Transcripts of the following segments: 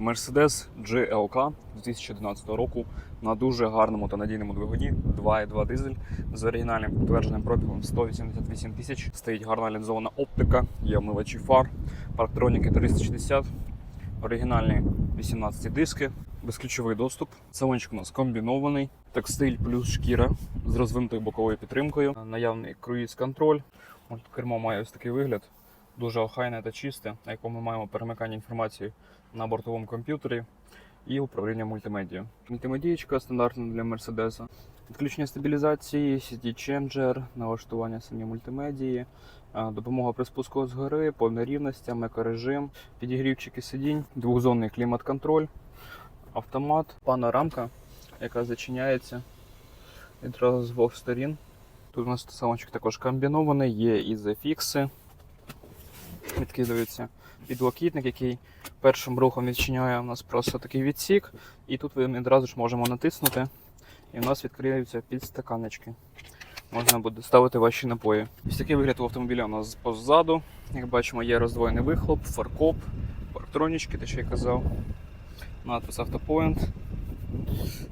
Mercedes GLK 2011 року на дуже гарному та надійному двигуні 2.2 дизель з оригінальним підтвердженим пробігом 188 тисяч. Стоїть гарна лінзована оптика, є омивачі фар, парктроніки 360, оригінальні 18 диски, безключовий доступ. Салончик у нас комбінований, текстиль плюс шкіра з розвинутою боковою підтримкою, наявний круїз-контроль. От Кермо має ось такий вигляд. Дуже охайне та чисте, на якому ми маємо перемикання інформації на бортовому комп'ютері і управління мультимедією. Мультимедієчка стандартна для Мерседеса. Відключення стабілізації, cd Changer, налаштування самі мультимедії, допомога при спуску згори, повна рівності, мекорежим, підігрівчики сидінь, двохзонний клімат-контроль, автомат, панорамка, яка зачиняється відразу з двох сторін. Тут у нас салончик також комбінований, є і зафікси. Відкидується підлокітник, який першим рухом відчиняє у нас просто такий відсік. І тут ми одразу ж можемо натиснути, і у нас відкриються підстаканечки. Можна буде ставити ваші напої. Ось такий вигляд у автомобіля у нас позаду. Як бачимо, є роздвоєний вихлоп, фаркоп, парктронічки, те, що я казав. Надпис Автопоінт.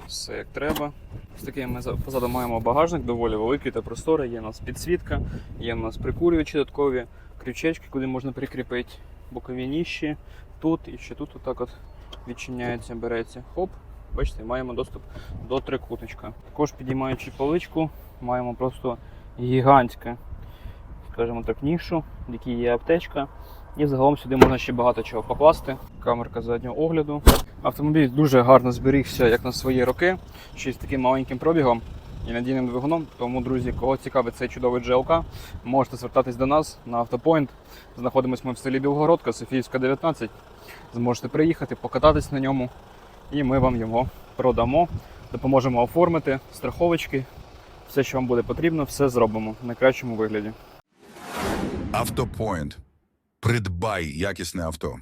Все як треба. Ось такий ми позаду маємо багажник, доволі великий та просторий. Є у нас підсвітка, є у нас прикурювачі додаткові, крючечки, куди можна прикріпити бокові ніщі. Тут і ще тут отак от відчиняється, береться. Хоп. Бачите, маємо доступ до трикутничка. Також підіймаючи поличку, маємо просто гігантське, скажімо так, нішу, в якій є аптечка. І загалом сюди можна ще багато чого покласти. Камерка заднього огляду. Автомобіль дуже гарно зберігся як на свої роки, ще з таким маленьким пробігом і надійним двигуном. Тому, друзі, кого цікавить цей чудовий GLK, можете звертатись до нас на Автопоінт. Знаходимося ми в селі Білгородка, Софіївська, 19. Зможете приїхати, покататись на ньому, і ми вам його продамо. Допоможемо оформити страховочки. Все, що вам буде потрібно, все зробимо в найкращому вигляді. Автопоінт. Придбай якісне авто.